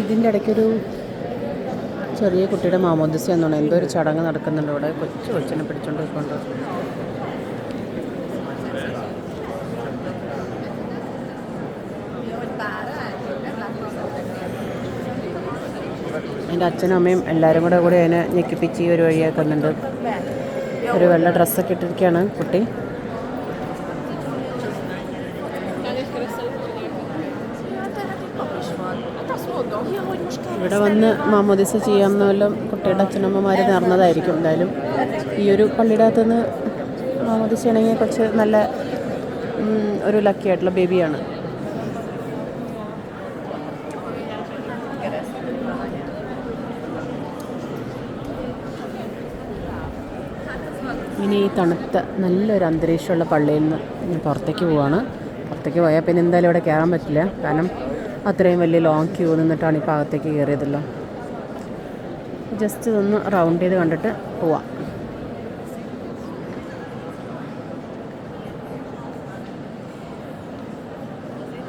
ഇതിന്റെ ഇടയ്ക്കൊരു ചെറിയ കുട്ടിയുടെ മാമോദിസ എന്നാണ് എന്തോ ഒരു ചടങ്ങ് നടക്കുന്നുണ്ട് ഇവിടെ കൊച്ചു കൊച്ചിനെ പിടിച്ചോണ്ട് പോയിക്കൊണ്ട്. എന്റെ അച്ഛനും അമ്മയും എല്ലാവരും കൂടെ കൂടി അതിനെ ഞെക്കിപ്പിച്ച് ഒരു വഴിയാക്കുന്നുണ്ട് ഒരു വെള്ള ഡ്രസ്സൊക്കെ ഇട്ടിരിക്കുകയാണ് കുട്ടി. ഇവിടെ വന്ന് മാമോദിസ ചെയ്യാമെന്ന് വല്ലതും കുട്ടിയുടെ അച്ഛനമ്മമാർ നേർന്നതായിരിക്കും എന്തായാലും. ഈ ഒരു പള്ളിയുടെ അകത്തുനിന്ന് മാമോദിസ ആണെങ്കിൽ കുറച്ച് നല്ല ഒരു ലക്കി ആയിട്ടുള്ള ബേബിയാണ് ഇനി ഈ തണുത്ത നല്ലൊരു അന്തരീക്ഷമുള്ള പള്ളിയിൽ നിന്ന് പുറത്തേക്ക് പോവാണ്. പുറത്തേക്ക് പോയാൽ പിന്നെ എന്തായാലും ഇവിടെ കയറാൻ പറ്റില്ല. കാരണം അത്രയും വലിയ ലോങ് ക്യൂ നിന്നിട്ടാണ് ഈ ഭാഗത്തേക്ക് കയറിയതല്ലോ. ജസ്റ്റ് ഇതൊന്ന് റൗണ്ട് ചെയ്ത് കണ്ടിട്ട് പോവാം.